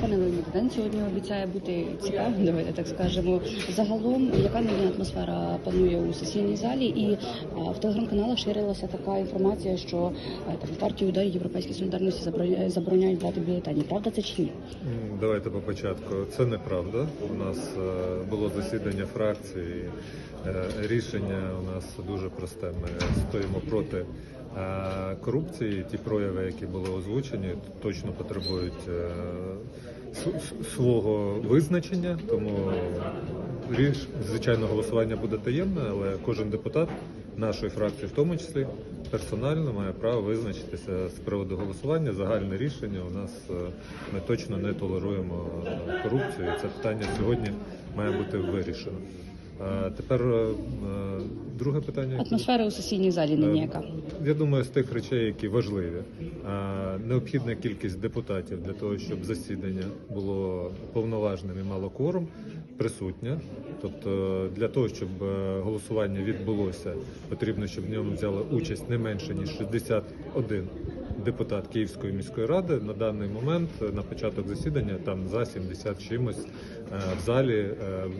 Пане Леоніде, день сьогодні обіцяє бути цікавим, давайте так скажемо. Загалом, яка нині атмосфера панує у сесійній залі, і а, в телеграм-каналах ширилася така інформація, що а, там партію ударі Європейській солідарності забороняють, забороняють бюлетені. Правда це чи ні? Давайте по початку. Це неправда. У нас е, було засідання фракції. Е, Рішення у нас дуже просте. Ми стоїмо проти е, корупції. Ті прояви, які були озвучені, точно потребують е, свого визначення. Тому ріш, звичайно, голосування буде таємне, але кожен депутат нашої фракції, в тому числі персонально, має право визначитися з приводу голосування. Загальне рішення у нас е, ми точно не толеруємо е, корупцію. Це питання сьогодні має бути вирішено. Е, Тепер е, е, друге питання. Атмосфера у сесійній залі нині яка? Я думаю, з тих речей, які важливі, необхідна кількість депутатів для того, щоб засідання було повноважним і мало кворум, присутня. Тобто, для того, щоб е, голосування відбулося, потрібно, щоб в ньому взяла участь не менше ніж 61 депутат Київської міської ради. На даний момент е, на початок засідання там за 70 чимось е, в залі е,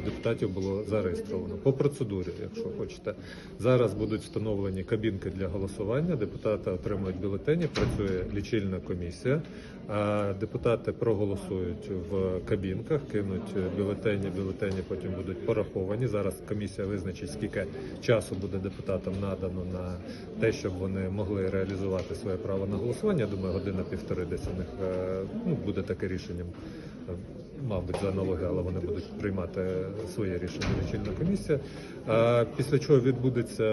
депутатів було зареєстровано по процедурі, якщо хочете. Зараз будуть встановлені кабінки для голосування. Депутати отримують бюлетені, працює лічильна комісія. А депутати проголосують в кабінках, кинуть бюлетені. Бюлетені потім будуть пораховані. Зараз комісія визначить, скільки часу буде депутатам надано на те, щоб вони могли реалізувати своє право на голосування. Я думаю, година півтори десь у них е, ну, буде таке рішення. е, Мабуть, за аналогію, але вони будуть приймати своє рішення лічильна комісія. А після чого відбудеться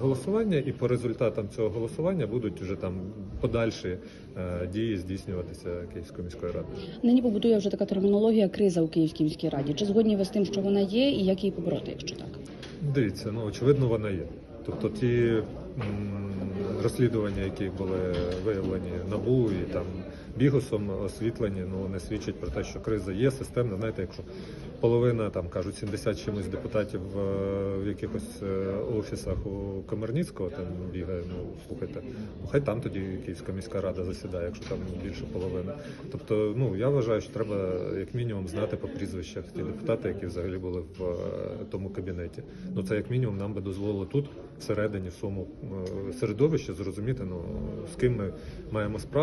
голосування, і по результатам цього голосування будуть вже там подальші е, дії здійснюватися Київською міською радою. Нині побутує вже така термінологія криза у Київській міській раді. Чи згодні ви з тим, що вона є, і як її побороти, якщо так? Дивіться, ну очевидно, вона є. Тобто ті м, розслідування, які були виявлені набу і там бігусом освітлені, ну вони свідчать про те, що криза є системна. Знаєте, якщо половина там кажуть 70 чимось депутатів е, в якихось е, офісах у Комарніцького там бігає. Ну слухайте, ну хай там тоді Київська міська рада засідає, якщо там більше половини. Тобто, ну я вважаю, що треба як мінімум знати по прізвищах ті депутати, які взагалі були в е, тому кабінеті. Ну це як мінімум нам би дозволило тут всередині в своєму середовищі зрозуміти, ну з ким ми маємо справу.